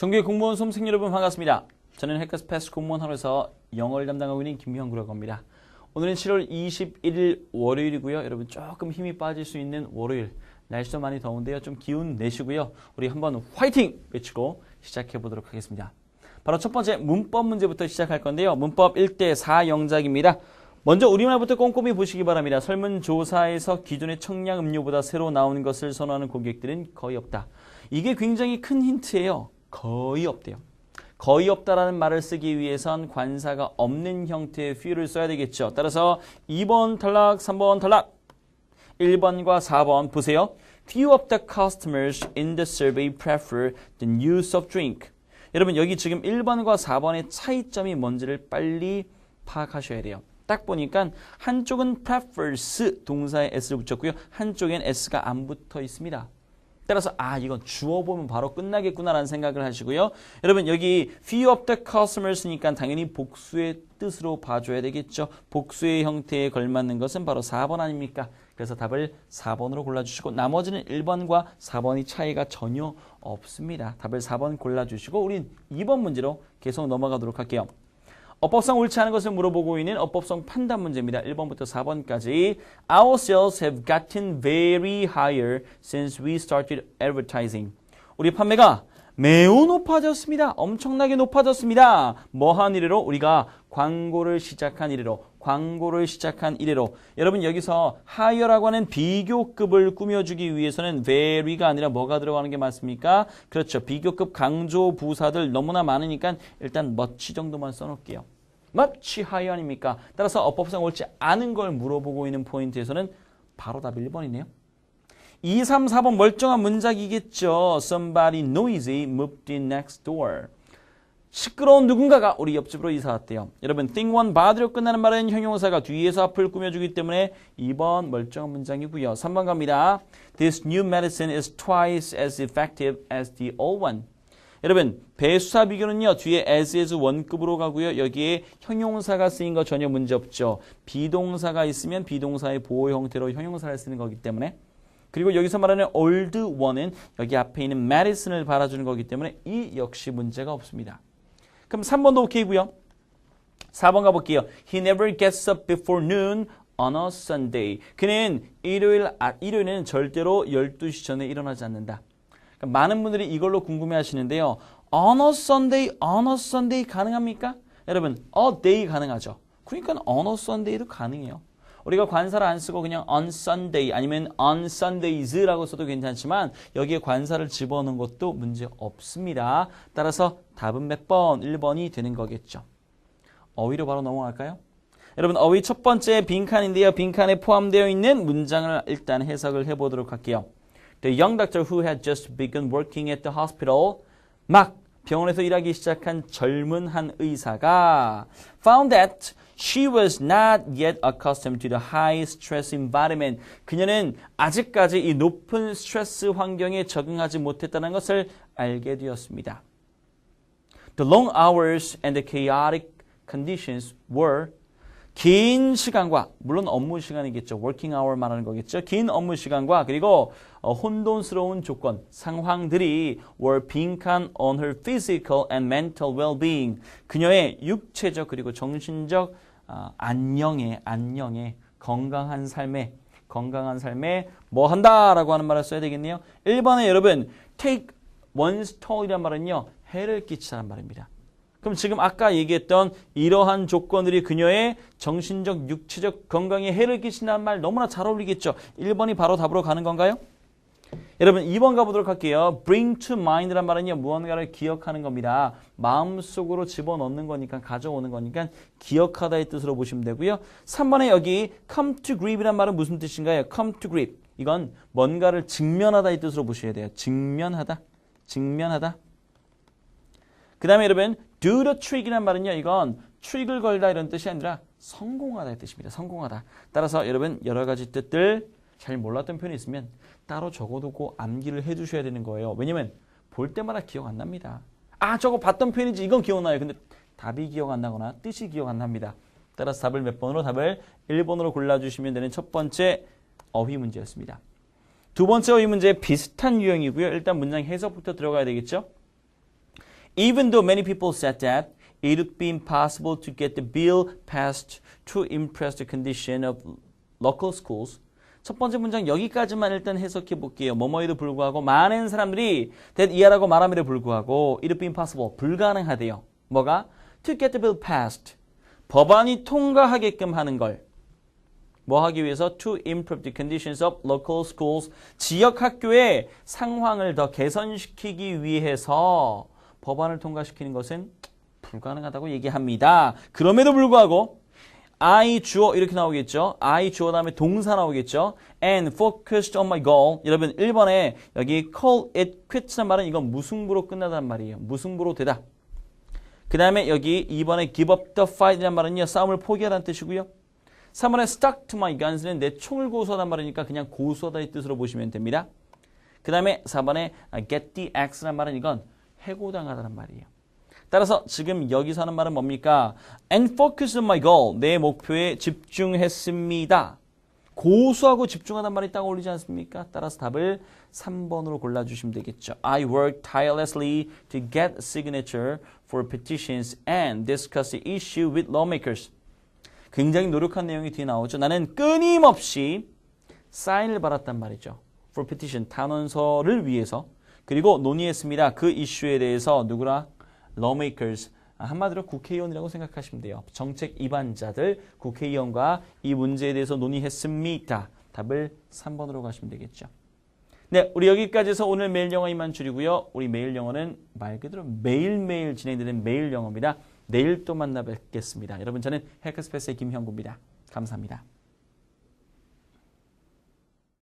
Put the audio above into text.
정규의 공무원 수험생 여러분 반갑습니다. 저는 해커스 패스 공무원 하루에서 영어를 담당하고 있는 김형구라고 합니다. 오늘은 7월 21일 월요일이고요. 여러분 조금 힘이 빠질 수 있는 월요일. 날씨도 많이 더운데요. 좀 기운 내시고요. 우리 한번 화이팅 외치고 시작해 보도록 하겠습니다. 바로 첫 번째 문법 문제부터 시작할 건데요. 문법 1대 4 영작입니다. 먼저 우리말부터 꼼꼼히 보시기 바랍니다. 설문조사에서 기존의 청량 음료보다 새로 나오는 것을 선호하는 고객들은 거의 없다. 이게 굉장히 큰 힌트예요. 거의 없대요. 거의 없다라는 말을 쓰기 위해선 관사가 없는 형태의 few를 써야 되겠죠. 따라서 2번 탈락, 3번 탈락. 1번과 4번 보세요. Few of the customers in the survey prefer the use of drink. 여러분 여기 지금 1번과 4번의 차이점이 뭔지를 빨리 파악하셔야 돼요. 딱 보니까 한쪽은 prefers 동사에 s를 붙였고요. 한쪽엔 s가 안 붙어 있습니다. 따라서 아 이건 주어 보면 바로 끝나겠구나라는 생각을 하시고요. 여러분 여기 few of the customers니까 당연히 복수의 뜻으로 봐줘야 되겠죠. 복수의 형태에 걸맞는 것은 바로 4번 아닙니까? 그래서 답을 4번으로 골라주시고 나머지는 1번과 4번이 차이가 전혀 없습니다. 답을 4번 골라주시고 우린 2번 문제로 계속 넘어가도록 할게요. 어법상 옳지 않은 것을 물어보고 있는 어법성 판단 문제입니다. 1번부터 4번까지 Our sales have gotten very higher since we started advertising. 우리 판매가 매우 높아졌습니다. 엄청나게 높아졌습니다. 뭐한 이래로? 우리가 광고를 시작한 이래로. 광고를 시작한 이래로. 여러분 여기서 higher라고 하는 비교급을 꾸며주기 위해서는 very가 아니라 뭐가 들어가는 게 맞습니까? 그렇죠. 비교급 강조 부사들 너무나 많으니까 일단 much 정도만 써놓을게요. much higher 아닙니까? 따라서 어법상 옳지 않은 걸 물어보고 있는 포인트에서는 바로 답 1번이네요. 2, 3, 4번 멀쩡한 문장이겠죠. Somebody noisy moved in next door. 시끄러운 누군가가 우리 옆집으로 이사 왔대요. 여러분, think one body로 끝나는 말은 형용사가 뒤에서 앞을 꾸며주기 때문에 2번 멀쩡한 문장이고요. 3번 갑니다. This new medicine is twice as effective as the old one. 여러분, 배수사 비교는요, 뒤에 as에서 원급으로 가고요. 여기에 형용사가 쓰인 거 전혀 문제 없죠. 비동사가 있으면 비동사의 보호 형태로 형용사를 쓰는 거기 때문에 그리고 여기서 말하는 old one은 여기 앞에 있는 medicine을 바라주는 거기 때문에 이 역시 문제가 없습니다. 그럼 3번도 오케이고요. 4번 가볼게요. He never gets up before noon on a Sunday. 그는 일요일, 아, 일요일에는 절대로 12시 전에 일어나지 않는다. 그러니까 많은 분들이 이걸로 궁금해 하시는데요. On a Sunday, on a Sunday 가능합니까? 여러분, a day 가능하죠. 그러니까 on a Sunday도 가능해요. 우리가 관사를 안 쓰고 그냥 on Sunday 아니면 on Sundays라고 써도 괜찮지만 여기에 관사를 집어넣는 것도 문제 없습니다. 따라서 답은 몇 번? 1번이 되는 거겠죠. 어휘로 바로 넘어갈까요? 여러분 어휘 첫 번째 빈칸인데요. 빈칸에 포함되어 있는 문장을 일단 해석을 해보도록 할게요. The young doctor who had just begun working at the hospital 막 병원에서 일하기 시작한 젊은 한 의사가 found that she was not yet accustomed to the high stress environment. 그녀는 아직까지 이 높은 스트레스 환경에 적응하지 못했다는 것을 알게 되었습니다. The long hours and the chaotic conditions were 긴 시간과 물론 업무 시간이겠죠. working hour 말하는 거겠죠. 긴 업무 시간과 그리고 어, 혼돈스러운 조건, 상황들이 were 빈칸 on her physical and mental well-being. 그녀의 육체적 그리고 정신적 어, 안녕에 안녕에 건강한 삶에 건강한 삶에 뭐 한다라고 하는 말을 써야 되겠네요. 1번에 여러분 take one's toll이란 말은요. 해를 끼치다는 말입니다. 그럼 지금 아까 얘기했던 이러한 조건들이 그녀의 정신적, 육체적 건강에 해를 끼친다는 말 너무나 잘 어울리겠죠? 1번이 바로 답으로 가는 건가요? 여러분 2번 가보도록 할게요. bring to mind란 말은요. 무언가를 기억하는 겁니다. 마음속으로 집어넣는 거니까 가져오는 거니까 기억하다의 뜻으로 보시면 되고요. 3번에 여기 come to grip이란 말은 무슨 뜻인가요? come to grip. 이건 뭔가를 직면하다의 뜻으로 보셔야 돼요. 직면하다. 직면하다. 그 다음에 여러분 do the trick이란 말은요. 이건 트릭을 걸다 이런 뜻이 아니라 성공하다의 뜻입니다. 성공하다. 따라서 여러분 여러 가지 뜻들 잘 몰랐던 표현이 있으면 따로 적어두고 암기를 해주셔야 되는 거예요. 왜냐면 볼 때마다 기억 안 납니다. 아 저거 봤던 표현이지 이건 기억나요. 근데 답이 기억 안 나거나 뜻이 기억 안 납니다. 따라서 답을 몇 번으로 답을 1번으로 골라주시면 되는 첫 번째 어휘 문제였습니다. 두 번째 어휘 문제 비슷한 유형이고요. 일단 문장 해석부터 들어가야 되겠죠. Even though many people said that it would be impossible to get the bill passed to impress the condition of local schools. 첫 번째 문장 여기까지만 일단 해석해 볼게요. 뭐뭐에도 불구하고 많은 사람들이 that 이하라고 말함에도 불구하고 it would be impossible 불가능하대요. 뭐가? to get the bill passed. 법안이 통과하게끔 하는 걸. 뭐 하기 위해서 to improve the conditions of local schools 지역 학교의 상황을 더 개선시키기 위해서 법안을 통과시키는 것은 불가능하다고 얘기합니다. 그럼에도 불구하고 I 주어 이렇게 나오겠죠. I 주어 다음에 동사 나오겠죠. And focused on my goal. 여러분 1번에 여기 call it quits란 말은 이건 무승부로 끝나단 말이에요. 무승부로 되다. 그 다음에 여기 2번에 give up the fight이란 말은요. 싸움을 포기하라는 뜻이고요. 3번에 stuck to my guns는 내 총을 고수하단 말이니까 그냥 고수하다의 뜻으로 보시면 됩니다. 그 다음에 4번에 get the axe란 말은 이건 해고당하다는 말이에요. 따라서 지금 여기서 하는 말은 뭡니까? And focus on my goal. 내 목표에 집중했습니다. 고수하고 집중하단 말이 딱 어울리지 않습니까? 따라서 답을 3번으로 골라주시면 되겠죠. I worked tirelessly to get signature for petitions and discuss the issue with lawmakers. 굉장히 노력한 내용이 뒤에 나오죠. 나는 끊임없이 사인을 받았단 말이죠. for petition, 탄원서를 위해서. 그리고 논의했습니다. 그 이슈에 대해서 누구랑? lawmakers. 한마디로 국회의원이라고 생각하시면 돼요. 정책 입안자들, 국회의원과 이 문제에 대해서 논의했습니다. 답을 3번으로 가시면 되겠죠. 네, 우리 여기까지 해서 오늘 매일 영어 이만 줄이고요. 우리 매일 영어는 말 그대로 매일매일 진행되는 매일 영어입니다. 내일 또 만나 뵙겠습니다. 여러분 저는 해커스페이스의 김형구입니다. 감사합니다.